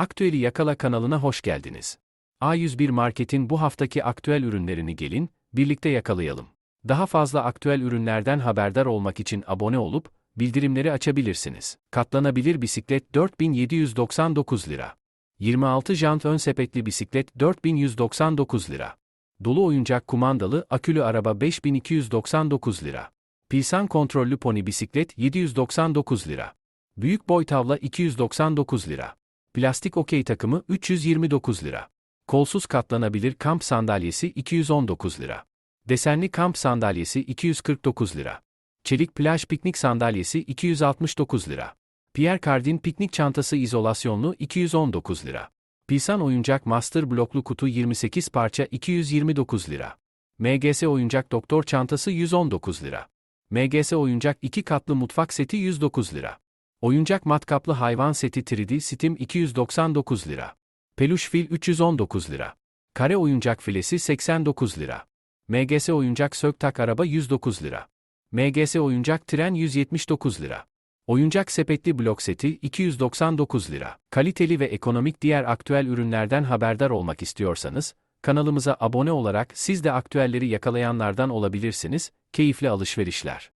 Aktüeli Yakala kanalına hoş geldiniz. A101 Market'in bu haftaki aktüel ürünlerini gelin, birlikte yakalayalım. Daha fazla aktüel ürünlerden haberdar olmak için abone olup, bildirimleri açabilirsiniz. Katlanabilir bisiklet 4799 lira. 26 jant ön sepetli bisiklet 4199 lira. Dolu oyuncak kumandalı akülü araba 5299 lira. Pilsan kontrollü pony bisiklet 799 lira. Büyük boy tavla 299 lira. Plastik okey takımı 329 lira. Kolsuz katlanabilir kamp sandalyesi 219 lira. Desenli kamp sandalyesi 249 lira. Çelik plaj piknik sandalyesi 269 lira. Pierre Cardin piknik çantası izolasyonlu 219 lira. Pilsan oyuncak master bloklu kutu 28 parça 229 lira. MGS oyuncak doktor çantası 119 lira. MGS oyuncak 2 katlı mutfak seti 109 lira. Oyuncak matkaplı hayvan seti 3D Steam 299 lira. Peluş fil 319 lira. Kare oyuncak filesi 89 lira. MGS oyuncak söktak araba 109 lira. MGS oyuncak tren 179 lira. Oyuncak sepetli blok seti 299 lira. Kaliteli ve ekonomik diğer aktüel ürünlerden haberdar olmak istiyorsanız, kanalımıza abone olarak siz de aktüelleri yakalayanlardan olabilirsiniz. Keyifli alışverişler.